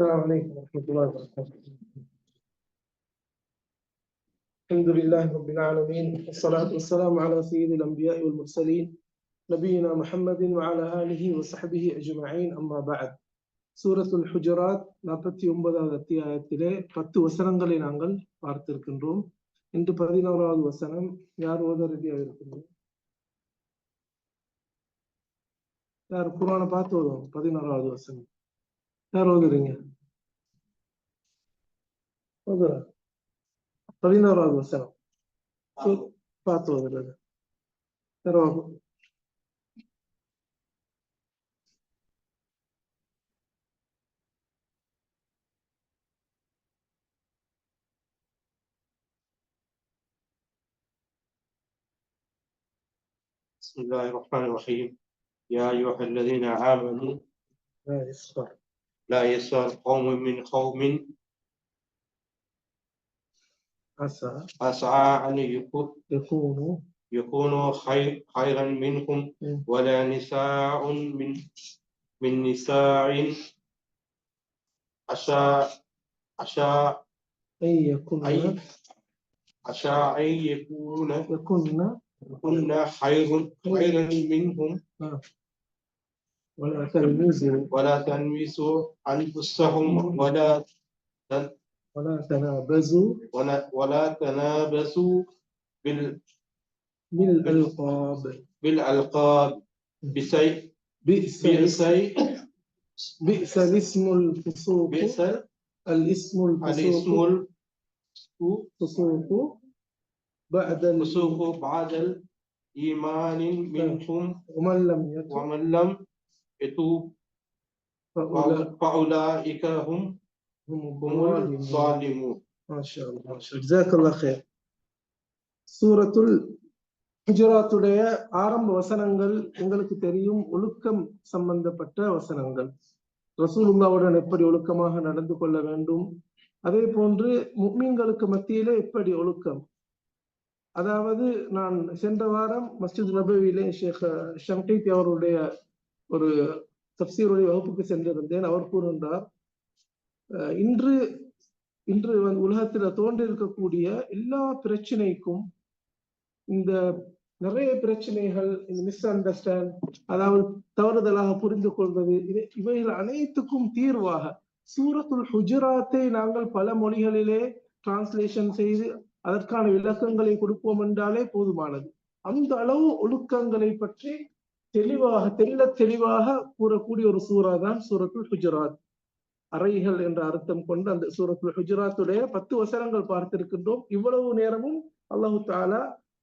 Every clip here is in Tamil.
السلام عليكم ورحمة الله وبركاته الحمد لله رب العالمين والصلاة والسلام على سيد الأنبياء والمرسلين نبينا محمد وعلى آله وصحبه أجمعين أما بعد சூரத்துல் ஹுஜராத் நாற்பத்தி ஒன்பதாவது அத்தியாயத்திலே பத்து வசனங்களை நாங்கள் பார்த்திருக்கின்றோம் இன்று பதினோராவது வசனம் யார் ஓத ரெடியாக இருக்கின்றோம் யார் குரானை பார்த்து ஓதுவோம் பதினோராவது வசனம் யார் ஓதுறீங்க ஓதுறா பதினோராவது வசனம் சு- பார்த்து ஓதுறது யார் ஓது- بسم الله الرحمن الرحيم يا أيها الذين آمنوا لا يسخر لا يسأل قوم من قوم عسى أسعى أن يكو- يكونوا. يكونوا خير خيرا منهم مم. ولا نساء من من نساء أشاء أشاء أن يكون. أي أشاء أن يكون يكون. خير خيرا منهم. ولا تلمزوا ولا تنمسوا أنفسهم ولا ولا تنابزوا ولا ولا تنابسوا بال بالألقاب. بالألقاب. بسيء بئس بئس بئس الاسم الفسوق. بئس الاسم الفسوق. الفسوق. بعد ال- الفسوق بعد الإيمان منكم. ومن لم يتب. ومن لم itu faulaika hum humul zalimun மாஷா ஜிசாக்குல்லா ஹேர் சூரத்துல் குஜராத்துடைய ஆரம்ப வசனங்கள் உங்களுக்கு தெரியும் ஒழுக்கம் சம்பந்தப்பட்ட வசனங்கள் ரசூலுல்லாவுடன் எப்படி ஒழுக்கமாக நடந்து கொள்ள வேண்டும் அதே போன்று முக்மீன்களுக்கு மத்தியில எப்படி ஒழுக்கம் அதாவது நான் சென்ற வாரம் மஸ்ஜித் நபவியிலே ஷேக் ஷங்கீத் அவருடைய ஒரு தப்சீருடைய வகுப்புக்கு சென்றிருந்தேன். அவர் கூறுகின்றார் இன்று இன்று வந்து உலகத்துல எல்லா பிரச்சனைக்கும் இந்த நிறைய பிரச்சனைகள் இந்த மிஸ் அண்டர்ஸ்டாண்ட் அதாவது தவறுதலாக புரிந்து கொள்வது இது இவைகள் அனைத்துக்கும் தீர்வாக சூரத்துல் ஹுஜராத்தை நாங்கள் பல மொழிகளிலே டிரான்ஸ்லேஷன் செய்து அதற்கான விளக்கங்களை கொடுப்போம் என்றாலே போதுமானது. அந்த அளவு ஒழுக்கங்களை பற்றி தெளிவாக தெல்ல தெளிவாக கூறக்கூடிய ஒரு சூறா தான் சூரத்துல் ஹுஜராத். அறைகள் என்ற அர்த்தம் கொண்டு அந்த சூரத்துல் ஹுஜராத்துடைய பத்து வசனங்கள் பார்த்திருக்கின்றோம். இவ்வளவு நேரமும் அல்லாஹு தாலா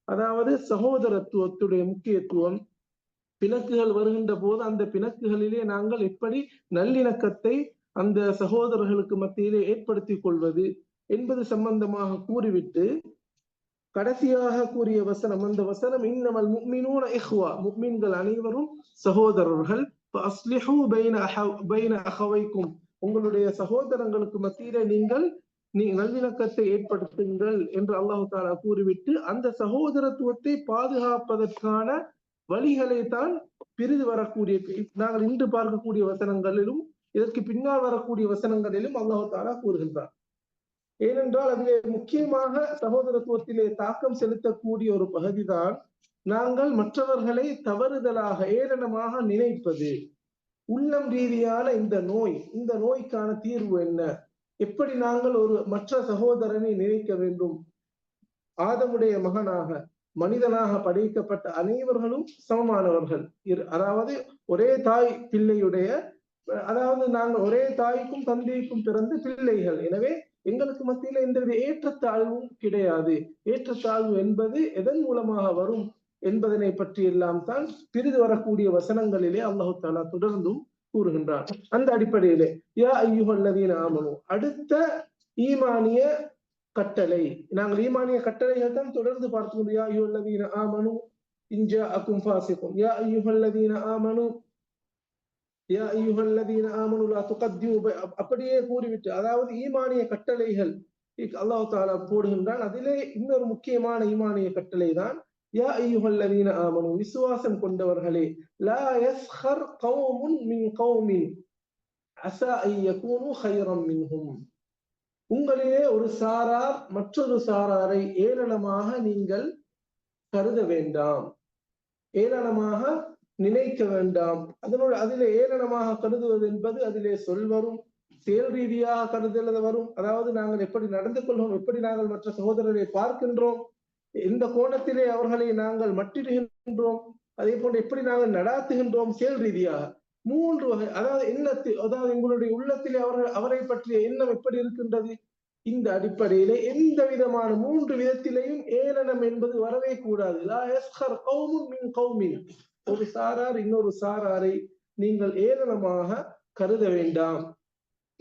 அதாவது சகோதரத்துவத்துடைய முக்கியத்துவம் பிணக்குகள் வருகின்ற போது அந்த பிணக்குகளிலே நாங்கள் எப்படி நல்லிணக்கத்தை அந்த சகோதரர்களுக்கு மத்தியிலே ஏற்படுத்திக் கொள்வது என்பது சம்பந்தமாக கூறிவிட்டு கடைசியாக கூறிய வசனம் அந்த வசனம் இன்னமல் முக்மினூன இஹ்வா. முக்மின்கள் அனைவரும் சகோதரர்கள். அகவைக்கும் உங்களுடைய சகோதரங்களுக்கு மத்தியில நீங்கள் நீ நல்லிணக்கத்தை ஏற்படுத்துங்கள் என்று அல்லாஹு தாலா கூறிவிட்டு அந்த சகோதரத்துவத்தை பாதுகாப்பதற்கான வழிகளை தான் பிரிது வரக்கூடிய நாங்கள் இன்று பார்க்கக்கூடிய வசனங்களிலும் இதற்கு பின்னால் வரக்கூடிய வசனங்களிலும் அல்லாஹு தாலா கூறுகின்றார் ஏனென்றால் அதிலே முக்கியமாக சகோதரத்துவத்திலே தாக்கம் செலுத்தக்கூடிய ஒரு பகுதிதான் நாங்கள் மற்றவர்களை தவறுதலாக ஏளனமாக நினைப்பது. உள்ளம் ரீதியான இந்த நோய் இந்த நோய்க்கான தீர்வு என்ன? எப்படி நாங்கள் ஒரு மற்ற சகோதரனை நினைக்க வேண்டும்? ஆதமுடைய மகனாக மனிதனாக படைக்கப்பட்ட அனைவர்களும் சமமானவர்கள். இரு- அதாவது ஒரே தாய் பிள்ளையுடைய அதாவது நாங்கள் ஒரே தாய்க்கும் தந்தைக்கும் பிறந்த பிள்ளைகள். எனவே எங்களுக்கு மத்தியில எந்தவித ஏற்றத்தாழ்வும் கிடையாது. ஏற்றத்தாழ்வு என்பது எதன் மூலமாக வரும் என்பதனை பற்றி எல்லாம் தான் பிரிது வரக்கூடிய வசனங்களிலே அல்லாஹு தாலா தொடர்ந்தும் கூறுகின்றார் அந்த அடிப்படையிலே யா ஐயுஹல்லதீன ஆமனு அடுத்த ஈமானிய கட்டளை. நாங்கள் ஈமானிய கட்டளைகள் தான் தொடர்ந்து பார்த்தோம் யா ஐயுஹல்லதீன ஆமனு இஞ்சா அக்கும் ஃபாசிக்கும் யா ஐயுஹல்லதீன ஆமனு யா ஐயுஹல்லதீன ஆமனு லா துகத்திமு பை- அப்- அப்படியே கூறிவிட்டு அதாவது ஈமானிய கட்டளைகள் அல்லாஹு தாலா போடுகின்றான் அதிலே இன்னொரு முக்கியமான ஈமானிய கட்டளை தான் யா ஐயுஹல்லதீன ஆமனு விசுவாசம் கொண்டவர்களே லா யஸ்ஹர் கௌமுன் மின் கௌமின் அசா ஐயகூனு ஹைரம் மின்ஹும் உங்களிலே ஒரு சாரார் மற்றொரு சாராரை ஏளனமாக நீங்கள் கருத வேண்டாம் ஏளனமாக நினைக்க வேண்டாம். அதனோடு அதிலே ஏளனமாக கருதுவது என்பது அதிலே சொல்வரும் செயல் ரீதியாக கருதுவது வரும். அதாவது நாங்கள் எப்படி நடந்து கொள்வோம் எப்படி நாங்கள் மற்ற சகோதரரை பார்க்கின்றோம் இந்த கோணத்திலே அவர்களை நாங்கள் மட்டிடுகின்றோம் அதே போன்று எப்படி நாங்கள் நடாத்துகின்றோம் செயல் ரீதியாக. மூன்று வகை அதாவது எண்ணத்தில் அதாவது எங்களுடைய உள்ளத்திலே அவர்கள் அவரை பற்றிய எண்ணம் எப்படி இருக்கின்றது? இந்த அடிப்படையிலே எந்த விதமான மூன்று விதத்திலேயும் ஏளனம் என்பது வரவே கூடாது. ஒரு சாரார் இன்னொரு சாராரை நீங்கள் ஏளனமாக கருத வேண்டாம்.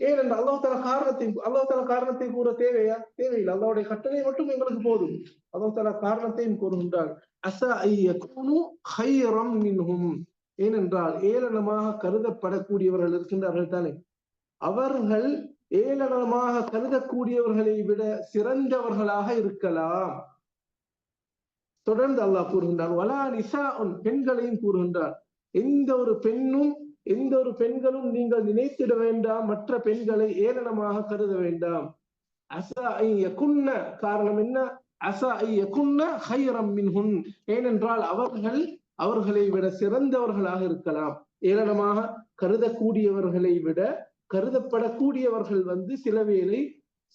ஏனென்றால் அல்லாஹ் தலா காரணத்தை அல்லாஹ் தலா காரணத்தை கூற தேவையா? தேவையில்லை. அல்லாவுடைய கட்டளை மட்டும் எங்களுக்கு போதும். அல்லாஹ் தலா காரணத்தையும் கூறுகின்றார் அச ஐயகூனு ஹைரம் மின்ஹும். ஏனென்றால் ஏளனமாக கருதப்படக்கூடியவர்கள் இருக்கின்றார்கள் தானே. அவர்கள் ஏளனமாக கருதக்கூடியவர்களை விட சிறந்தவர்களாக இருக்கலாம். தொடர்ந்து அல்லாஹ் கூறுகின்றான் வலா நிசா பெண்களையும் கூறுகின்றார் எந்த ஒரு பெண்ணும் எந்த ஒரு பெண்களும் நீங்கள் நினைத்திட வேண்டாம் மற்ற பெண்களை ஏளனமாக கருத வேண்டாம். அசா ஐயகுன்ன காரணம் என்ன? அசா ஐயகுன்ன ஹைரம் மின்ஹுன். ஏனென்றால் அவர்கள் அவர்களை விட சிறந்தவர்களாக இருக்கலாம். ஏளனமாக கருதக்கூடியவர்களை விட கருதப்படக்கூடியவர்கள் வந்து சில வேளை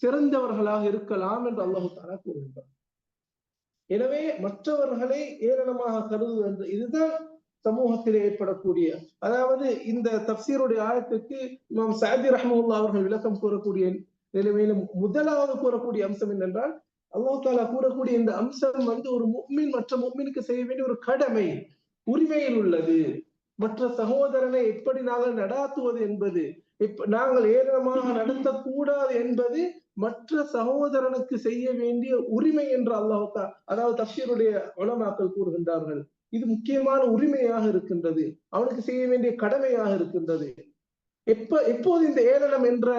சிறந்தவர்களாக இருக்கலாம் என்று அல்லாஹு தாலா கூறுகின்றார் எனவே மற்றவர்களை ஏளனமாக கருதுவது இதுதான் சமூகத்தில் ஏற்படக்கூடிய அதாவது இந்த தப்சீருடைய ஆழத்துக்கு இமாம் சாதி ரஹமுல்லா அவர்கள் விளக்கம் கூறக்கூடிய நிலைமையில முதலாவது கூறக்கூடிய அம்சம் என்னென்றால் அல்லாஹ் தாலா கூறக்கூடிய இந்த அம்சம் வந்து ஒரு முக்மின் மற்ற முக்மினுக்கு செய்ய வேண்டிய ஒரு கடமை உரிமையில் உள்ளது. மற்ற சகோதரனை எப்படி நாங்கள் நடாத்துவது என்பது இப்ப நாங்கள் ஏளனமாக நடத்தக்கூடாது என்பது மற்ற சகோதரனுக்கு செய்ய வேண்டிய உரிமை என்று அல்லாஹா அதாவது தப்சீருடைய உலமாக்கள் கூறுகின்றார்கள். இது முக்கியமான உரிமையாக இருக்கின்றது. அவனுக்கு செய்ய வேண்டிய கடமையாக இருக்கின்றது. எப்ப எப்போது இந்த ஏளனம் என்ற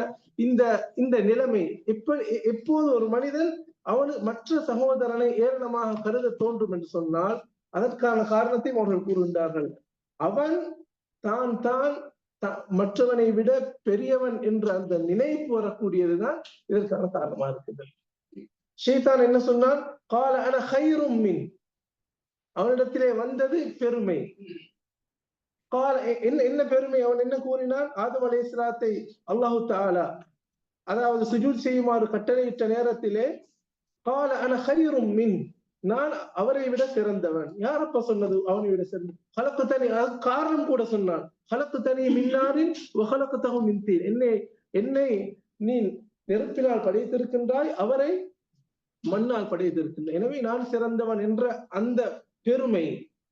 இந்த இந்த நிலைமை எப்ப எப்போது ஒரு மனிதன் அவனு மற்ற சகோதரனை ஏளனமாக கருத தோன்றும் என்று சொன்னால் அதற்கான காரணத்தையும் அவர்கள் கூறுகின்றார்கள். அவன் தான் தான் மற்றவனை விட பெரியவன் என்ற அந்த நினைப்பு வரக்கூடியதுதான் இதற்கான காரணமா இருக்குது. ஷேதான் என்ன சொன்னான்? கால அன ஹைரும் மின். அவனிடத்திலே வந்தது பெருமை. கால என்ன என்ன பெருமை? அவன் என்ன கூறினான்? ஆதம் அலை இஸ்லாத்தை அல்லாஹு தாலா அதாவது சுஜூத் செய்யுமாறு கட்டளையிட்ட நேரத்திலே கால அன ஹைரும் மின். நான் அவரை விட சிறந்தவன். யாரப்ப சொன்னது? அவனை விட சிறந்த. கலக்கு தனி காரணம் கூட சொன்னான். கலக்கு தனி மின்னாரின் கலக்கு மின்தீர் என்னை என்னை நீ நெருப்பினால் படைத்திருக்கின்றாய் அவரை மண்ணால் படைத்திருக்கின்ற. எனவே நான் சிறந்தவன் என்ற அந்த பெருமை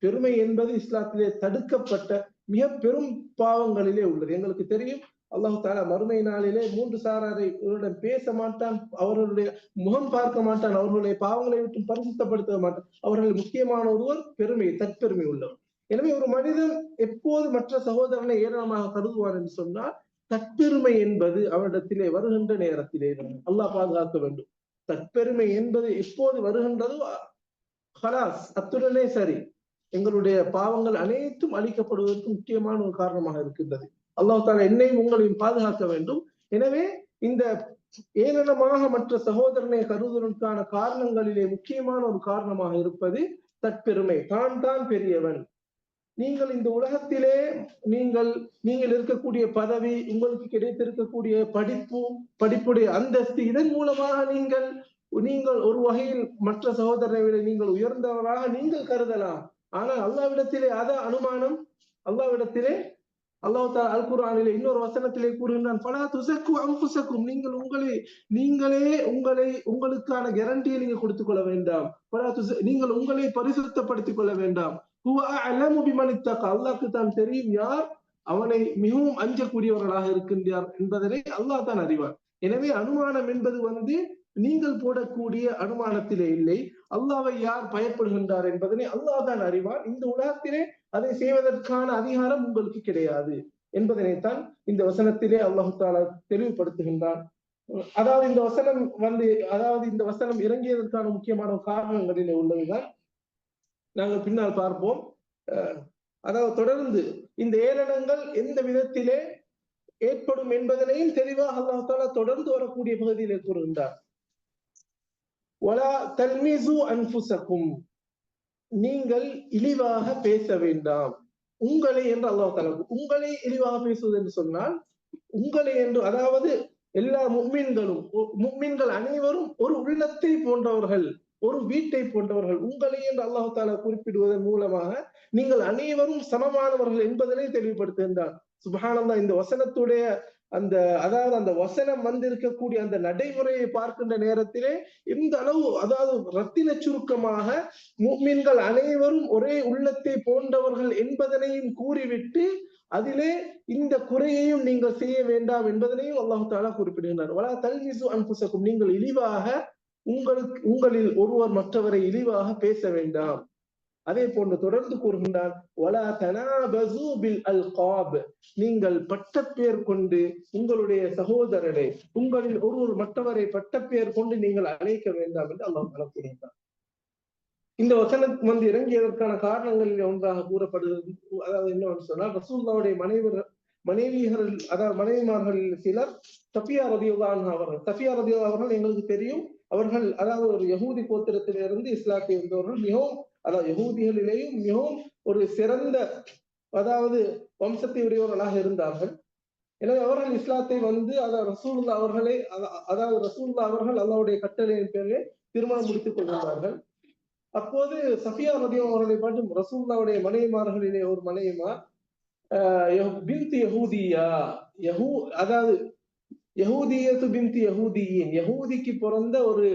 பெருமை என்பது இஸ்லாத்திலே தடுக்கப்பட்ட மிக பெரும் பாவங்களிலே உள்ளது. எங்களுக்கு தெரியும் அல்லாஹு தாலா மறுமை நாளிலே மூன்று சாராரை இவருடன் பேச மாட்டான் அவர்களுடைய முகம் பார்க்க மாட்டான் அவர்களுடைய பாவங்களை விட்டு பரிசுத்தப்படுத்த மாட்டான். அவர்கள் முக்கியமான ஒருவர் பெருமை தற்பெருமை உள்ளவர். எனவே ஒரு மனிதன் எப்போது மற்ற சகோதரனை ஏராளமாக கருதுவார் என்று சொன்னால் தற்பெருமை என்பது அவரிடத்திலே வருகின்ற நேரத்திலே அல்லாஹ் பாதுகாக்க வேண்டும். தற்பெருமை என்பது எப்போது வருகின்றதோ ஹலாஸ் அத்துடனே சரி. எங்களுடைய பாவங்கள் அனைத்தும் அழிக்கப்படுவதற்கு முக்கியமான ஒரு காரணமாக இருக்கின்றது. அல்லாஹ் என்னையும் உங்களையும் பாதுகாக்க வேண்டும். எனவே இந்த ஏளனமாக மற்ற சகோதரனை கருதுவதற்கான காரணங்களிலே முக்கியமான ஒரு காரணமாக இருப்பது தற்பெருமை. தான் தான் பெரியவன். நீங்கள் இந்த உலகத்திலே நீங்கள் நீங்கள் இருக்கக்கூடிய பதவி உங்களுக்கு கிடைத்திருக்கக்கூடிய படிப்பு படிப்புடைய அந்தஸ்து இதன் மூலமாக நீங்கள் நீங்கள் ஒரு வகையில் மற்ற சகோதரரை விட நீங்கள் உயர்ந்தவராக நீங்கள் கருதலாம். ஆனால் அல்லாவிடத்திலே அத அனுமானம். அல்லாவிடத்திலே அல்லாஹ் தா அல் குரானிலே இன்னொரு வசனத்திலே கூறுகின்றான் பலா துசக்கு அம்புசக்கும் நீங்கள் உங்களை நீங்களே உங்களை உங்களுக்கான கேரண்டியை நீங்க கொடுத்துக் கொள்ள வேண்டாம். பலா துச நீங்கள் உங்களை பரிசுத்தப்படுத்திக் கொள்ள வேண்டாம். அல்லாக்கு தான் தெரியும் யார்? அவனை மிகவும் அஞ்சக்கூடியவர்களாக இருக்கின்றார் என்பதனை அல்லாஹ் தான் அறிவார் எனவே அனுமானம் என்பது வந்து நீங்கள் போடக்கூடிய அனுமானத்திலே இல்லை அல்லாவை யார் பயப்படுகின்றார் என்பதனை அல்லாஹ் தான் அறிவார் இந்த உலகத்திலே அதை செய்வதற்கான அதிகாரம் உங்களுக்கு கிடையாது என்பதனைத்தான் இந்த வசனத்திலே அல்லாஹு தாலா தெளிவுபடுத்துகின்றான். அதாவது இந்த வசனம் வந்து அதாவது இந்த வசனம் இறங்கியதற்கான முக்கியமான காரணங்களிலே உள்ளதுதான் நாங்கள் பின்னால் பார்ப்போம். அதாவது தொடர்ந்து இந்த ஏளனங்கள் எந்த விதத்திலே ஏற்படும் என்பதனையும் தெளிவாக அல்லாஹ் தாலா தொடர்ந்து வரக்கூடிய பகுதியிலே கூறுகின்றார். தல்மிசு அன்புசக்கும் நீங்கள் இழிவாக பேச வேண்டாம். உங்களை என்று அல்லாஹ் தலா உங்களை இழிவாக பேசுவது என்று சொன்னால் உங்களை என்று அதாவது எல்லா முக்மீன்களும் முக்மீன்கள் அனைவரும் ஒரு உள்ளத்தை போன்றவர்கள் ஒரு வீட்டை போன்றவர்கள் உங்களை என்று அல்லாஹு தாலா குறிப்பிடுவதன் மூலமாக நீங்கள் அனைவரும் சமமானவர்கள் என்பதனை தெளிவுபடுத்துகின்றான் சுபஹானந்தா இந்த வசனத்துடைய அந்த அதாவது அந்த வசனம் வந்திருக்கக்கூடிய அந்த நடைமுறையை பார்க்கின்ற நேரத்திலே இந்த அளவு அதாவது ரத்தின சுருக்கமாக மீன்கள் அனைவரும் ஒரே உள்ளத்தை போன்றவர்கள் என்பதனையும் கூறிவிட்டு அதிலே இந்த குறையையும் நீங்கள் செய்ய வேண்டாம் என்பதனையும் அல்லாஹு தாலா குறிப்பிடுகின்றார். வலா தல்மிசு அன்புசக்கும் நீங்கள் இழிவாக உங்களுக்கு உங்களில் ஒருவர் மற்றவரை இழிவாக பேச வேண்டாம். அதே போன்று தொடர்ந்து கூறுகின்றார் வலா தனாபசு பில் நீங்கள் பட்டப்பேர் கொண்டு உங்களுடைய சகோதரரை உங்களில் ஒருவர் மற்றவரை பட்டப்பேர் கொண்டு நீங்கள் அழைக்க வேண்டாம் என்று அல்லாஹ் தாலா கூறுகின்றார் இந்த வசனம் வந்து இறங்கியதற்கான காரணங்களில் ஒன்றாக கூறப்படுகிறது. அதாவது என்னவென்று சொன்னால் ரசூல்லாவுடைய மனைவர் மனைவிகள் அதாவது மனைவிமார்களில் சிலர் சஃபியா ரதியுல்லான் அவர்கள் சஃபியா ரதியுல்லா அவர்கள் எங்களுக்கு தெரியும். அவர்கள் அதாவது ஒரு யகூதி கோத்திரத்திலிருந்து இஸ்லாத்தை வந்தவர்கள். மிகவும் அதாவது யகூதிகளிலேயும் மிகவும் ஒரு சிறந்த அதாவது வம்சத்தை உடையவர்களாக இருந்தார்கள். எனவே அவர்கள் இஸ்லாத்தை வந்து அதாவது ரசூல்லா அவர்களை அதாவது ரசூல்லா அவர்கள் அல்லாவுடைய கட்டளையின் பேரிலே திருமணம் முடித்துக் கொள்கிறார்கள் அப்போது சஃபியா மதியம் அவர்களை பார்த்து ரசூல்லாவுடைய மனைவிமார்களிலே ஒரு மனைவிமார் பிந்தி யஹூதியா யஹூ அதாவது யஹூதியத்து பிந்தி யஹூதியின் யஹூதிக்கு பிறந்த ஒரு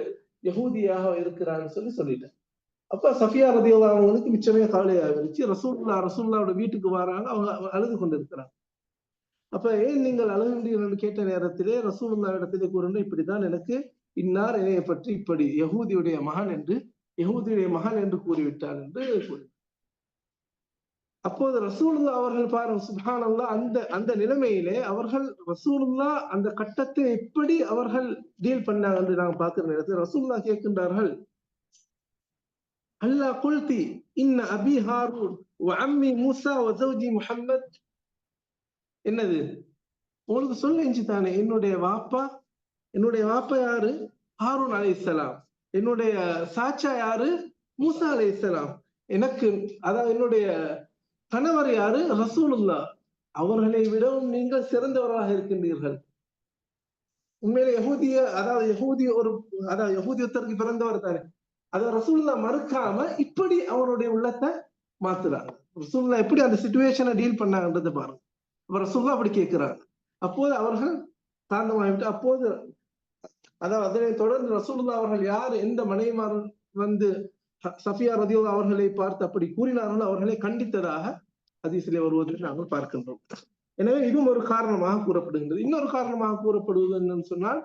யஹூதியாக இருக்கிறான்னு சொல்லி சொல்லிட்டேன். அப்ப சஃபியா ரதியுல்லா அவங்களுக்கு மிச்சமே கவலையாக இருந்துச்சு ரசூல்லா ரசூல்லாவோட வீட்டுக்கு வராங்க. அவங்க அழுது கொண்டிருக்கிறாங்க. அப்ப ஏன் நீங்கள் அழுகின்றீர்கள் கேட்ட நேரத்திலே ரசூல்லா இடத்திலே கூறுண்டு இப்படிதான் எனக்கு இன்னார் என்னைய பற்றி இப்படி யகூதியுடைய மகன் என்று யகூதியுடைய மகன் என்று கூறிவிட்டார் என்று கூறி அப்போது ரசூலுல்லா அவர்கள் பாருங்க சுபானல்லா அந்த அந்த நிலைமையிலே அவர்கள் ரசூலுல்லா அந்த கட்டத்தை எப்படி அவர்கள் டீல் பண்ணாங்க என்று நாங்கள் பார்க்கிற நேரத்தில் ரசூல்லா கேட்கின்றார்கள் هلا قلت ان அபி هارون وعمي மூசா வசௌஜி محمد என்னது? உங்களுக்கு சொல்லிச்சு தானே. என்னுடைய வாப்பா என்னுடைய வாப்பா யாரு? ஹாரூன் அலை இஸ்லாம் என்னுடைய சாச்சா யாரு? மூசா அலை இஸ்லாம் எனக்கு அதாவது என்னுடைய கணவர் யாரு? ரசூலுல்லா அவர்களை விடவும் நீங்கள் சிறந்தவராக இருக்கின்றீர்கள். உண்மையில யகூதிய அதாவது யகூதி ஒரு அதாவது யகூதியத்திற்கு பிறந்தவர் தானே. அத ரசூல்லா மறுக்காம இப்படி அவருடைய உள்ளத்தை மாத்துறாங்க ரசூல்லா எப்படி அந்த சுச்சுவேஷனை டீல் பண்ணாங்கன்றதை பாருங்க. அப்ப ரசூல்லா அப்படி கேட்கிறாங்க. அப்போது அவர்கள் காரணமாகிவிட்டு அப்போது அதாவது அதனை தொடர்ந்து ரசூல்லா அவர்கள் யார் எந்த மனைவிமார் வந்து சஃபியா ரதியோ அவர்களை பார்த்து அப்படி கூறினார்களோ அவர்களை கண்டித்ததாக அதிசிலே வருவதை நாங்கள் பார்க்கின்றோம். எனவே இதுவும் ஒரு காரணமாக கூறப்படுகின்றது. இன்னொரு காரணமாக கூறப்படுவது என்னன்னு சொன்னால்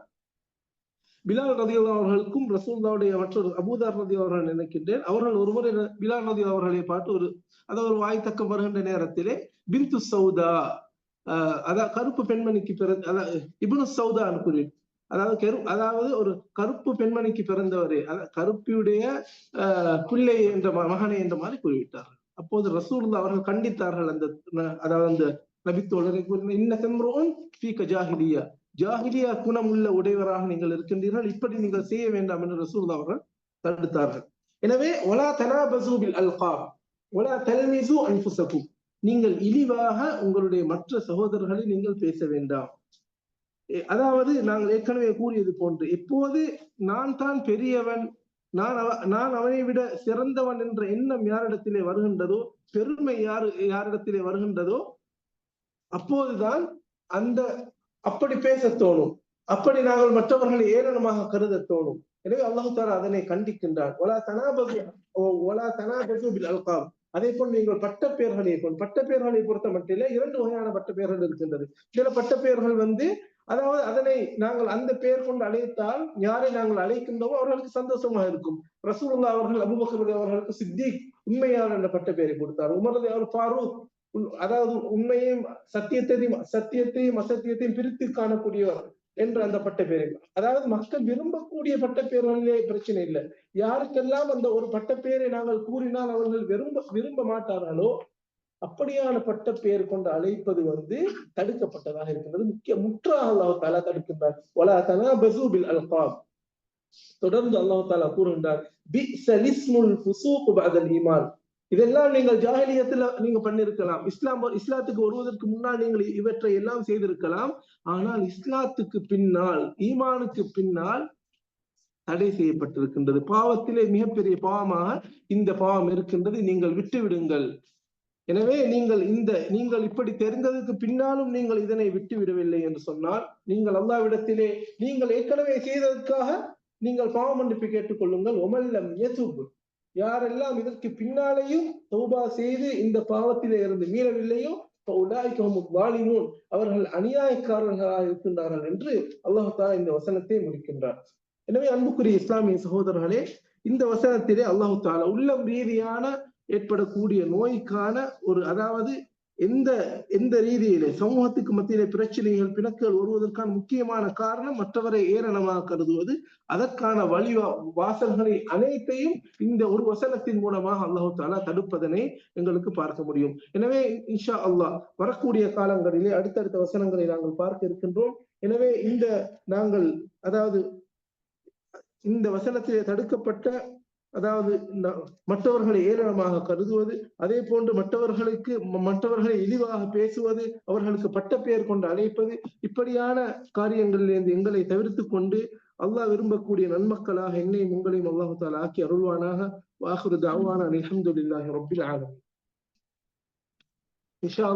பிலால் ரதி அவர்களுக்கும் ரசூல்லாவுடைய மற்றொரு அபூதார் ரதி அவர்கள் நினைக்கின்றேன் அவர்கள் ஒருமுறை பிலால் ரதி அவர்களை பார்த்து ஒரு அதாவது ஒரு வாய் தக்கம் வருகின்ற நேரத்திலே பிந்து சௌதா அதான் அதாவது கருப்பு பெண்மணிக்கு பிறந்த அதாவது இபுனு சௌதா கூறி அதாவது கரு அதாவது ஒரு கருப்பு பெண்மணிக்கு பிறந்தவரே கருப்பியுடைய அஹ் பிள்ளை என்ற மகனை என்ற மாதிரி கூறிவிட்டார்கள். அப்போது ரசூல் அவர்கள் கண்டித்தார்கள் அந்த அதாவது அந்த நபித்தோழரை கூறின இன்ன செம்ரோன் பி கஜாஹிலியா ஜாஹிலியா குணம் உள்ள உடையவராக நீங்கள் இருக்கின்றீர்கள். இப்படி நீங்கள் செய்ய வேண்டாம் என்று ரசூல் அவர்கள் தடுத்தார்கள். எனவே ஒலா தனாபசூபில் அல்கா ஒலா தல்மிசு அன்புசகும் நீங்கள் இழிவாக உங்களுடைய மற்ற சகோதரர்களை நீங்கள் பேச வேண்டாம். அதாவது நாங்கள் ஏற்கனவே கூறியது போன்று எப்போது நான் தான் பெரியவன். நான் அவ நான் அவனை விட சிறந்தவன் என்ற எண்ணம் யாரிடத்திலே வருகின்றதோ பெருமை யாரு யாரிடத்திலே வருகின்றதோ அப்போதுதான் அந்த அப்படி பேச தோணும். அப்படி நாங்கள் மற்றவர்களை ஏளனமாக கருத தோணும். எனவே அல்லாஹு தாலா அதனை கண்டிக்கின்றான். ஒலா தனாபதி ஒலா தனாபதி அல்காம். அதே போல் நீங்கள் பட்ட பெயர்களை பட்ட பெயர்களை பொறுத்த மட்டிலே இரண்டு வகையான பட்ட பெயர்கள் இருக்கின்றது. சில பட்ட பெயர்கள் வந்து அதாவது அதனை நாங்கள் அந்த பெயர் கொண்டு அழைத்தால் யாரை நாங்கள் அழைக்கின்றோமோ அவர்களுக்கு சந்தோஷமாக இருக்கும். ரசூல்லா அவர்கள் அபுபக்கர் அவர்களுக்கு சித்திக் உண்மையாளர் என்ற பட்ட பெயரை கொடுத்தார். உமரது அவர் ஃபாரூக் அதாவது உண்மையையும் சத்தியத்தையும் சத்தியத்தையும் அசத்தியத்தையும் பிரித்து காணக்கூடியவர் என்று அந்த பட்ட அதாவது மக்கள் விரும்பக்கூடிய பட்ட பிரச்சனை இல்லை. யாருக்கெல்லாம் அந்த ஒரு பட்ட நாங்கள் கூறினால் அவர்கள் விரும்ப விரும்ப மாட்டார்களோ அப்படியான பட்ட பெயர் கொண்டு அழைப்பது வந்து தடுக்கப்பட்டதாக இருக்கின்றது முக்கிய முற்றாக அல்லாஹு தாலா தடுக்கின்றார். வலா தனாபசு பில் தொடர்ந்து அல்லாஹு தாலா கூறுகின்றார் பிஸல் ஈமான். இதெல்லாம் நீங்கள் ஜாஹிலியத்துல நீங்க பண்ணிருக்கலாம். இஸ்லாம் இஸ்லாத்துக்கு வருவதற்கு முன்னால் நீங்கள் இவற்றை எல்லாம் செய்திருக்கலாம். ஆனால் இஸ்லாத்துக்கு பின்னால் ஈமானுக்கு பின்னால் தடை செய்யப்பட்டிருக்கின்றது. பாவத்திலே மிகப்பெரிய பாவமாக இந்த பாவம் இருக்கின்றது. நீங்கள் விட்டு விடுங்கள் எனவே நீங்கள் இந்த நீங்கள் இப்படி தெரிந்ததுக்கு பின்னாலும் நீங்கள் இதனை விட்டு விடவில்லை என்று சொன்னால் நீங்கள் அல்லாவிடத்திலே நீங்கள் ஏற்கனவே செய்ததற்காக நீங்கள் பாவ மன்னிப்பு கேட்டுக்கொள்ளுங்கள். ஒமல்லம் யதுப். யாரெல்லாம் இதற்கு பின்னாலேயும் தௌபா செய்து இந்த பாவத்திலே இருந்து மீறவில்லையோ வாலிமூன் அவர்கள் அநியாயக்காரர்களாக இருக்கின்றார்கள் என்று அல்லாஹு தாலா இந்த வசனத்தை முடிக்கின்றார். எனவே அன்புக்குரிய இஸ்லாமிய சகோதரர்களே இந்த வசனத்திலே அல்லாஹு தாலா உள்ளம் ரீதியான ஏற்படக்கூடிய நோய்க்கான ஒரு அதாவது எந்த எந்த ரீதியிலே சமூகத்துக்கு மத்தியிலே பிரச்சனைகள் பிணக்குகள் வருவதற்கான முக்கியமான காரணம் மற்றவரை ஏரணமாக கருதுவது. அதற்கான வழி வாசல்களை அனைத்தையும் இந்த ஒரு வசனத்தின் மூலமாக அல்லாஹு தாலா தடுப்பதனை எங்களுக்கு பார்க்க முடியும். எனவே இன்ஷா அல்லாஹ் வரக்கூடிய காலங்களிலே அடுத்தடுத்த வசனங்களை நாங்கள் பார்க்க இருக்கின்றோம். எனவே இந்த நாங்கள் அதாவது இந்த வசனத்திலே தடுக்கப்பட்ட அதாவது மற்றவர்களை ஏளனமாக கருதுவது அதே போன்று மற்றவர்களுக்கு மற்றவர்களை இழிவாக பேசுவது அவர்களுக்கு பட்ட பெயர் கொண்டு அழைப்பது இப்படியான காரியங்களிலிருந்து எங்களை தவிர்த்து கொண்டு அல்லாஹ் விரும்பக்கூடிய நன்மக்களாக என்னையும் உங்களையும் அல்லாஹு தாலா ஆக்கி அருள்வானாக. வாகுரு தாவான அலமதுல்லாஹி ரபில் ஆலம்